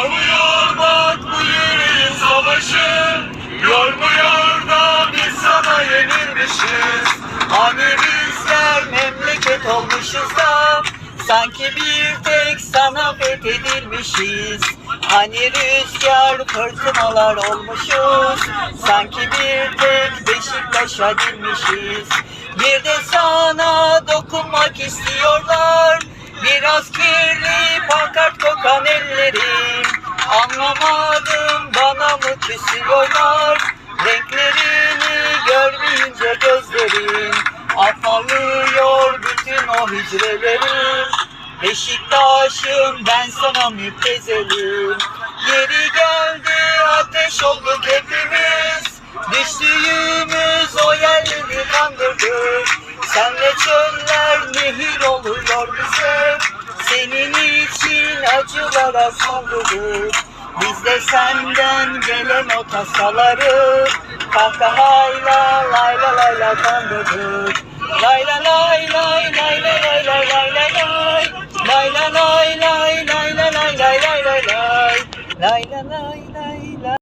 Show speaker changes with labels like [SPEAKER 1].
[SPEAKER 1] Soğuyor bak bu yüreğin savaşı. Yormuyor da biz sana yenilmişiz. Hani bizler memleket olmuşuz da Sanki bir tek sana fethedilmişiz. Hani rüzgar fırtınalar olmuşuz Sanki bir tek Beşiktaş'a girmişiz Bir de sana dokunmak istiyorlar Anlamadım bana mı küsüyorlar? Renklerini görmeyince gözlerim Afallıyor bütün o hücrelerim. Beşiktaş'ım ben sana müptezelim. Yeri geldi ateş olduk hepimiz. Düştüğümüz o yerleri kandırdık. Senle çöller nehir oluyor bize. Senin için acılara savrulur de senden gelen o tasaları Kahkahayla layla layla kandırdık Layla lay lay lay lay lay lay lay lay lay Layla lay lay lay lay lay lay lay lay lay Lay lay lay lay